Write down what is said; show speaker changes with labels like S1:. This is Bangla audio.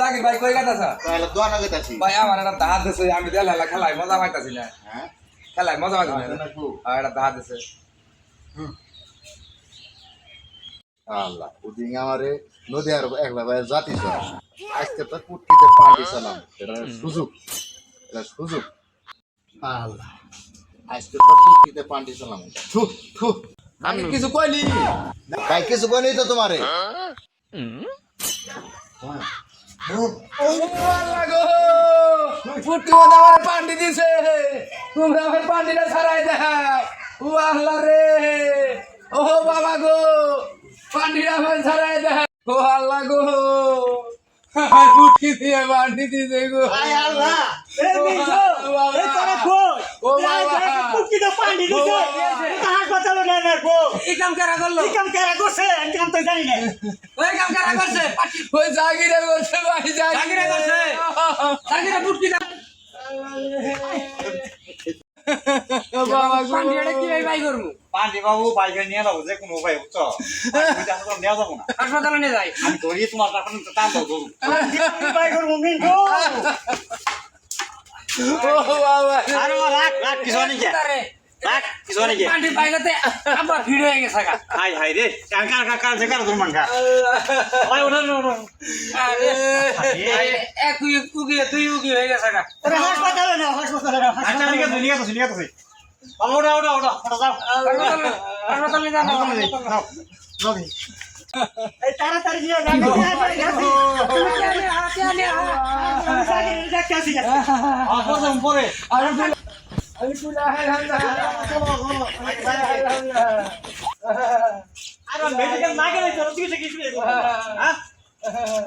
S1: জাকির ভাই কই গাতাছ
S2: তাহলে দোয়ানা গেতাছি
S1: ভাই আমার একটা দাঁত দিছে আমি দেলা খেলায় মজা পাইতাছি না।
S2: হ্যাঁ?
S1: খেলায় মজা পাইতাছি না। আর একটা দাঁত দিছে।
S2: আল্লাহ ওদিন আমারে নদী আর একলা ভাই জাতি আজকে তো কুটকিতে পানি চালাম এটা সুযোগ। এটা সুযোগ। আল্লাহ আজকে তো কুটকিতে পানি চালাম থু থু।
S1: আমি কিছু কইলি
S2: ভাই কিছু বলি তো তোমারে।
S1: ও আল্লাহ গো ফুটি মধ্যে আমার পান্ডি দিছে তোমরা আমার পান্ডিটা ছাড়াই দাও ও আল্লাহ রে ও বাবা। গো পান্ডিটা আমার ছাড়াই দাও ও আল্লাহ গো আমার ফুটকি দিয়ে পান্ডি দিছে। গো
S3: আল্লাহ
S1: ও বাবা।
S3: কুকি তো দিছে কথা গো
S4: এই কাম কারা করল
S3: কি কাম কেরা করছে আমি কাম তো জানি না।
S4: ওই কাম কারা করছে
S1: ওই জাগিরে করছে ভাই
S4: জাগিরে। করছে? জাগিরে বুটকি না। হাসপাতালে নিয়ে যাই।
S3: আমি ধরি তোমার টান দাও উপায় করব মিন্টু?
S1: ও বাবা।
S3: আরে রাখ রাখ কিছু নেই রাখ কিছু নেই
S4: পান্ডি পাইলাতে আবার ভিড় হয়ে গেছে গা
S3: হাই হাই রে কার কার কার কার কার তোর মানকা ভাই ওঠা ওঠা
S4: আরে এক উগি দুই উগি হয়ে গেছে গা
S3: ওরে হাসপাতালে না হাসপাতালে না আচ্ছা ঠিক আছে ঠিক আছে ঠিক আছে ওটা ওটা ওটা ওটা যাও
S4: হাসপাতালে হাসপাতালে যান
S3: এই তাড়াতাড়ি যাও পরে আরে মেডিকেল না গেলে হ্যাঁ